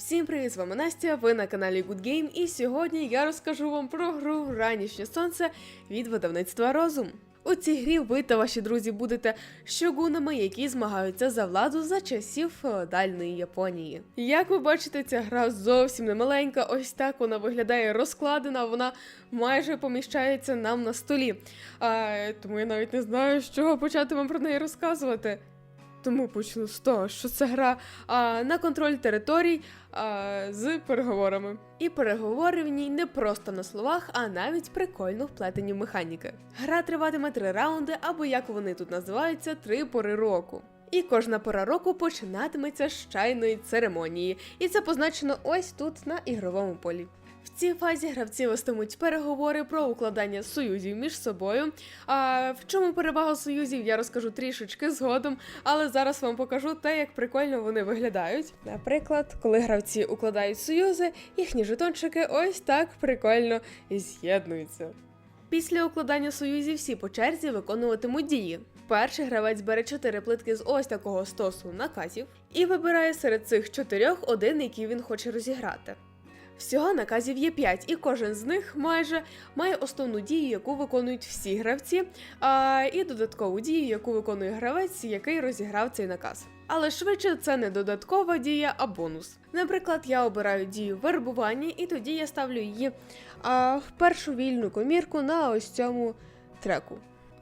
Всім привіт, з вами Настя, ви на каналі Good Game, і сьогодні я розкажу вам про гру Ранішнє сонце від видавництва Розум. У цій грі ви та ваші друзі будете щогунами, які змагаються за владу за часів феодальної Японії. Як ви бачите, ця гра зовсім не маленька, ось так вона виглядає розкладена, вона майже поміщається нам на столі. А, тому я навіть не знаю, з чого почати вам про неї розказувати. Тому почну з того, що це гра а, на контроль територій а, з переговорами. І переговори в ній не просто на словах, а навіть прикольно вплетені в механіки. Гра триватиме три раунди, або як вони тут називаються, три пори року. І кожна пора року починатиметься з чайної церемонії, і це позначено ось тут на ігровому полі. В цій фазі гравці вестимуть переговори про укладання союзів між собою. А в чому перевага союзів, я розкажу трішечки згодом, але зараз вам покажу те, як прикольно вони виглядають. Наприклад, коли гравці укладають союзи, їхні жетончики ось так прикольно з'єднуються. Після укладання союзів всі по черзі виконуватимуть дії. Перший гравець бере чотири плитки з ось такого стосу наказів і вибирає серед цих чотирьох один, який він хоче розіграти. Всього наказів є 5, і кожен з них майже має основну дію, яку виконують всі гравці, а, і додаткову дію, яку виконує гравець, який розіграв цей наказ. Але швидше це не додаткова дія, а бонус. Наприклад, я обираю дію вербування, і тоді я ставлю її а, в першу вільну комірку на ось цьому треку.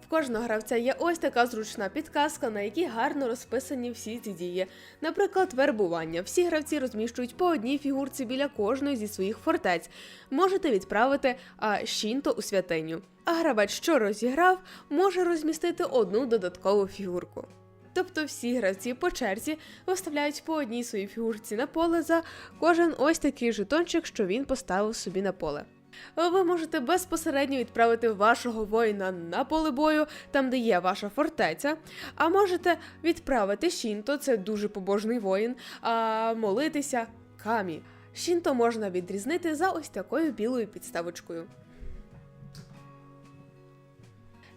Кожного гравця є ось така зручна підказка, на якій гарно розписані всі ці дії. Наприклад, вербування. Всі гравці розміщують по одній фігурці біля кожної зі своїх фортець. Можете відправити а, щінто у святиню. А гравець, що розіграв, може розмістити одну додаткову фігурку. Тобто всі гравці по черзі виставляють по одній своїй фігурці на поле за кожен ось такий жетончик, що він поставив собі на поле. Ви можете безпосередньо відправити вашого воїна на поле бою, там де є ваша фортеця. А можете відправити Шінто, це дуже побожний воїн, а молитися камі. Шінто можна відрізнити за ось такою білою підставочкою.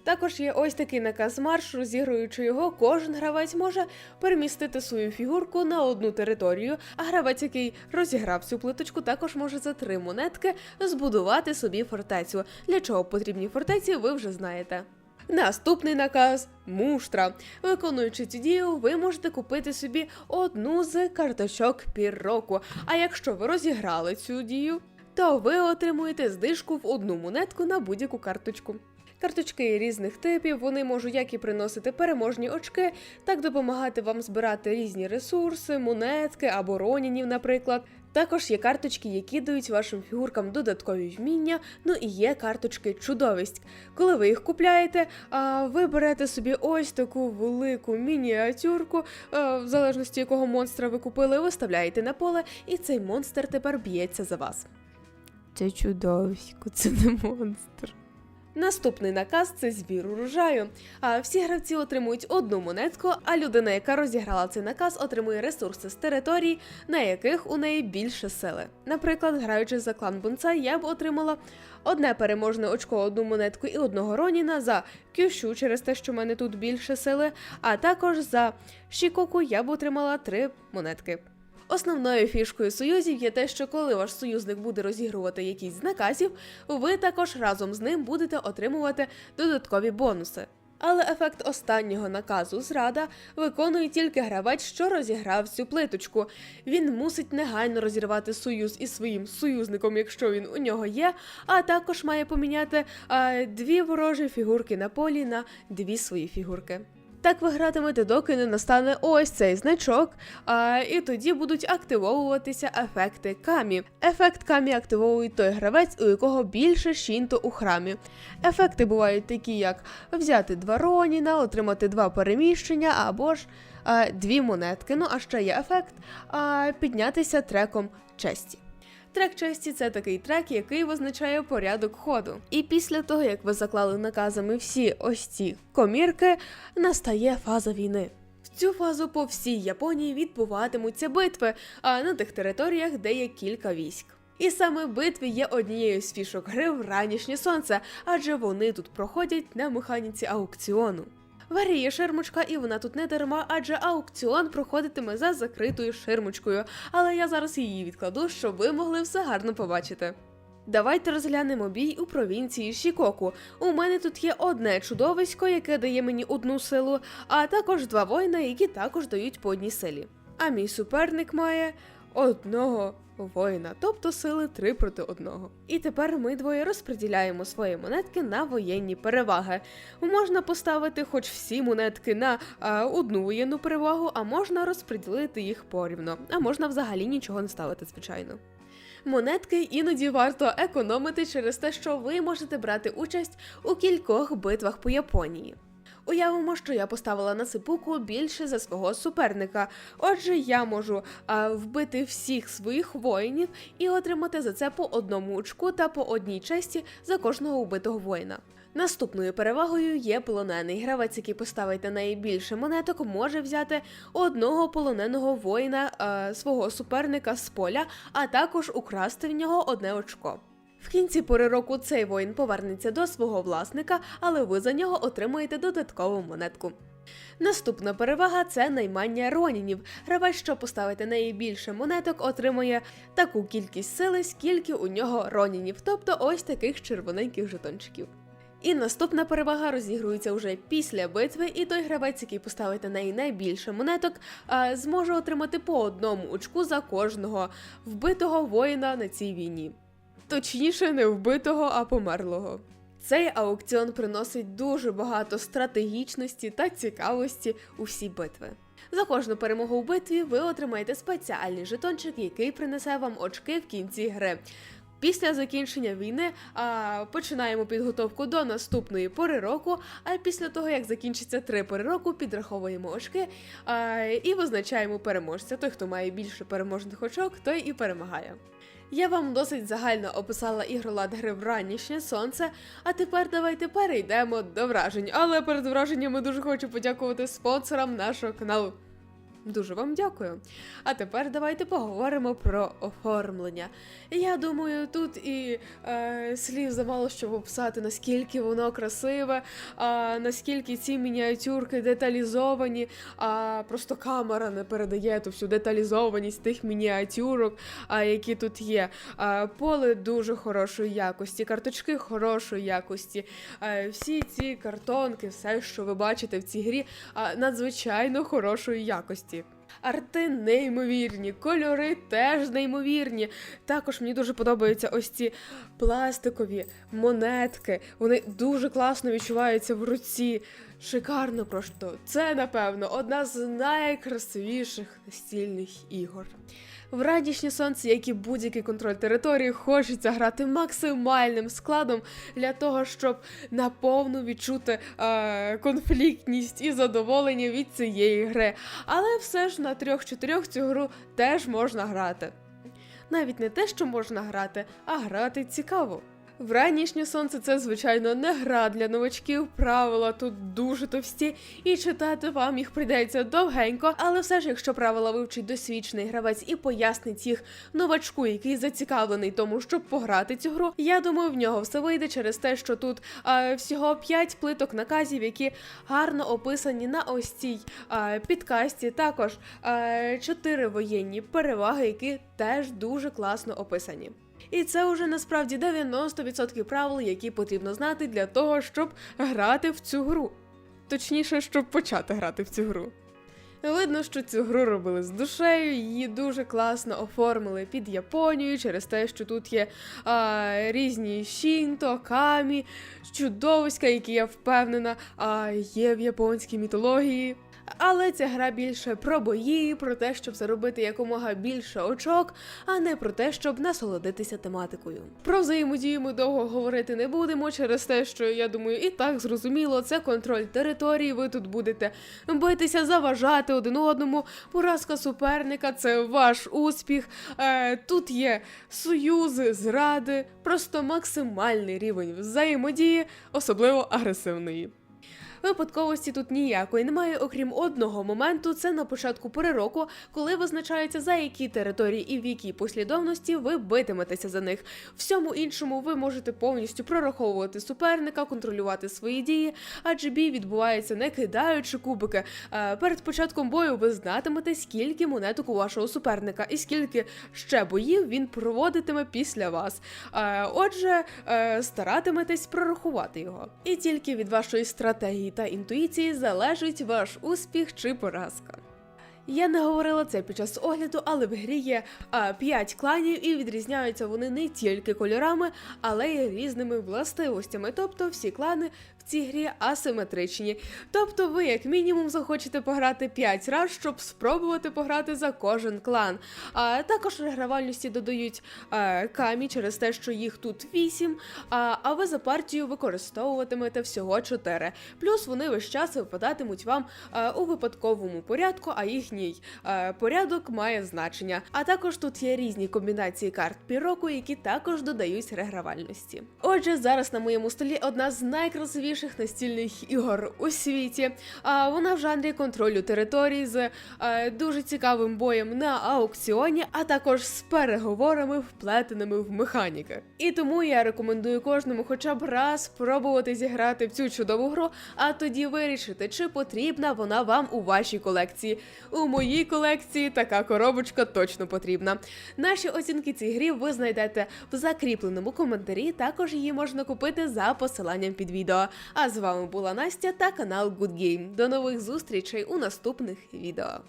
Також є ось такий наказ марш, розігруючи його, кожен гравець може перемістити свою фігурку на одну територію, а гравець, який розіграв цю плиточку, також може за три монетки збудувати собі фортецю. Для чого потрібні фортеці, ви вже знаєте. Наступний наказ муштра. Виконуючи цю дію, ви можете купити собі одну з карточок пірроку. А якщо ви розіграли цю дію, то ви отримуєте знижку в одну монетку на будь-яку карточку. Карточки різних типів, вони можуть як і приносити переможні очки, так допомагати вам збирати різні ресурси, монетки або ронінів, наприклад. Також є карточки, які дають вашим фігуркам додаткові вміння. Ну і є карточки чудовиськ. Коли ви їх купляєте, а, ви берете собі ось таку велику мініатюрку, в залежності якого монстра ви купили, виставляєте на поле, і цей монстр тепер б'ється за вас. Це чудовисько, це не монстр. Наступний наказ це збір урожаю. А всі гравці отримують одну монетку, а людина, яка розіграла цей наказ, отримує ресурси з територій, на яких у неї більше сили. Наприклад, граючи за клан Бунцай, я б отримала одне переможне очко, одну монетку і одного Роніна за Кюшу через те, що в мене тут більше сили, а також за Шікоку я б отримала три монетки. Основною фішкою союзів є те, що коли ваш союзник буде розігрувати якісь з наказів, ви також разом з ним будете отримувати додаткові бонуси. Але ефект останнього наказу зрада виконує тільки гравець, що розіграв цю плиточку. Він мусить негайно розірвати союз із своїм союзником, якщо він у нього є, а також має поміняти а, дві ворожі фігурки на полі на дві свої фігурки. Так ви гратимете, доки не настане ось цей значок, а, і тоді будуть активовуватися ефекти камі. Ефект камі активовує той гравець, у якого більше шінто у храмі. Ефекти бувають такі, як взяти два роніна, отримати два переміщення або ж а, дві монетки. Ну а ще є ефект а, піднятися треком честі. Трек честі це такий трек, який визначає порядок ходу. І після того, як ви заклали наказами всі ось ці комірки, настає фаза війни. В цю фазу по всій Японії відбуватимуться битви, а на тих територіях, де є кілька військ. І саме битви є однією з фішок гри в ранішнє сонце, адже вони тут проходять на механіці аукціону. Варіє ширмочка, і вона тут не дарма, адже аукціон проходитиме за закритою ширмочкою. Але я зараз її відкладу, щоб ви могли все гарно побачити. Давайте розглянемо бій у провінції Шікоку. У мене тут є одне чудовисько, яке дає мені одну силу, а також два воїна, які також дають по одній силі. А мій суперник має одного воїна, тобто сили 3 проти одного. І тепер ми двоє розподіляємо свої монетки на воєнні переваги. Можна поставити хоч всі монетки на а, одну воєнну перевагу, а можна розподілити їх порівно, а можна взагалі нічого не ставити, звичайно. Монетки іноді варто економити через те, що ви можете брати участь у кількох битвах по Японії. Уявимо, що я поставила на сипуку більше за свого суперника. Отже, я можу а, вбити всіх своїх воїнів і отримати за це по одному очку та по одній честі за кожного убитого воїна. Наступною перевагою є полонений. Гравець, який поставить на найбільше монеток, може взяти одного полоненого воїна е, свого суперника з поля, а також украсти в нього одне очко. В кінці пори року цей воїн повернеться до свого власника, але ви за нього отримаєте додаткову монетку. Наступна перевага це наймання ронінів. Гравець, що поставити найбільше монеток, отримує таку кількість сили, скільки у нього ронінів, тобто ось таких червоненьких жетончиків. І наступна перевага розігрується вже після битви, і той гравець, який поставить на неї найбільше монеток, зможе отримати по одному очку за кожного вбитого воїна на цій війні. Точніше, не вбитого, а померлого. Цей аукціон приносить дуже багато стратегічності та цікавості у всі битви. За кожну перемогу у битві ви отримаєте спеціальний жетончик, який принесе вам очки в кінці гри. Після закінчення війни а, починаємо підготовку до наступної пори року. А після того, як закінчиться три пори року, підраховуємо очки а, і визначаємо переможця. Той, хто має більше переможних очок, той і перемагає. Я вам досить загально описала ігролад гри в ранішнє сонце. А тепер давайте перейдемо до вражень. Але перед враженнями дуже хочу подякувати спонсорам нашого каналу. Дуже вам дякую. А тепер давайте поговоримо про оформлення. Я думаю, тут і е, слів замало, щоб описати, наскільки воно красиве, а наскільки ці мініатюрки деталізовані, а просто камера не передає ту всю деталізованість тих мініатюрок, а, які тут є. А, поле дуже хорошої якості, карточки хорошої якості. А, всі ці картонки, все, що ви бачите в цій грі, а, надзвичайно хорошої якості. Арти неймовірні, кольори теж неймовірні. Також мені дуже подобаються ось ці пластикові монетки. Вони дуже класно відчуваються в руці. Шикарно просто. Це, напевно, одна з найкрасивіших настільних ігор. В радішнє сонце, як і будь-який контроль території, хочеться грати максимальним складом для того, щоб наповну відчути е, конфліктність і задоволення від цієї гри. Але все ж на трьох-чотирьох цю гру теж можна грати. Навіть не те, що можна грати, а грати цікаво. В ранішнє сонце це, звичайно, не гра для новачків. Правила тут дуже товсті, і читати вам їх прийдеться довгенько. Але все ж, якщо правила вивчить досвідчений гравець і пояснить їх новачку, який зацікавлений тому, щоб пограти цю гру, я думаю, в нього все вийде через те, що тут а, всього 5 плиток наказів, які гарно описані на ось цій а, підкасті. Також а, 4 воєнні переваги, які теж дуже класно описані. І це вже насправді 90% правил, які потрібно знати для того, щоб грати в цю гру. Точніше, щоб почати грати в цю гру. Видно, що цю гру робили з душею, її дуже класно оформили під Японію через те, що тут є а, різні шінто, камі, чудовиська, які я впевнена, а, є в японській мітології. Але ця гра більше про бої, про те, щоб заробити якомога більше очок, а не про те, щоб насолодитися тематикою. Про взаємодію ми довго говорити не будемо через те, що я думаю, і так зрозуміло, це контроль території. Ви тут будете битися, заважати один одному. Поразка суперника це ваш успіх. Е, тут є союзи, зради, просто максимальний рівень взаємодії, особливо агресивної. Випадковості тут ніякої немає, окрім одного моменту. Це на початку перероку, коли визначається за які території і в якій послідовності ви битиметеся за них. Всьому іншому ви можете повністю прораховувати суперника, контролювати свої дії, адже бій відбувається не кидаючи кубики. Е, Перед початком бою ви знатимете, скільки монеток у вашого суперника і скільки ще боїв він проводитиме після вас. Е, Отже, е, старатиметесь прорахувати його. І тільки від вашої стратегії та інтуїції залежить ваш успіх чи поразка. Я не говорила це під час огляду, але в грі є 5 кланів, і відрізняються вони не тільки кольорами, але й різними властивостями. Тобто всі клани цій грі асиметричні. Тобто ви, як мінімум, захочете пограти 5 разів, щоб спробувати пограти за кожен клан. А також регравальності додають а, камі через те, що їх тут 8, а, а ви за партію використовуватимете всього 4. Плюс вони весь час випадатимуть вам а, у випадковому порядку, а їхній е, порядок має значення. А також тут є різні комбінації карт піроку, які також додають регравальності. Отже, зараз на моєму столі одна з найкрасивіших настільних ігор у світі. А вона в жанрі контролю територій з е, дуже цікавим боєм на аукціоні, а також з переговорами, вплетеними в механіки. І тому я рекомендую кожному хоча б раз спробувати зіграти в цю чудову гру, а тоді вирішити, чи потрібна вона вам у вашій колекції. У моїй колекції така коробочка точно потрібна. Наші оцінки цій грі ви знайдете в закріпленому коментарі. Також її можна купити за посиланням під відео. А з вами була Настя та канал Good Game. До нових зустрічей у наступних відео.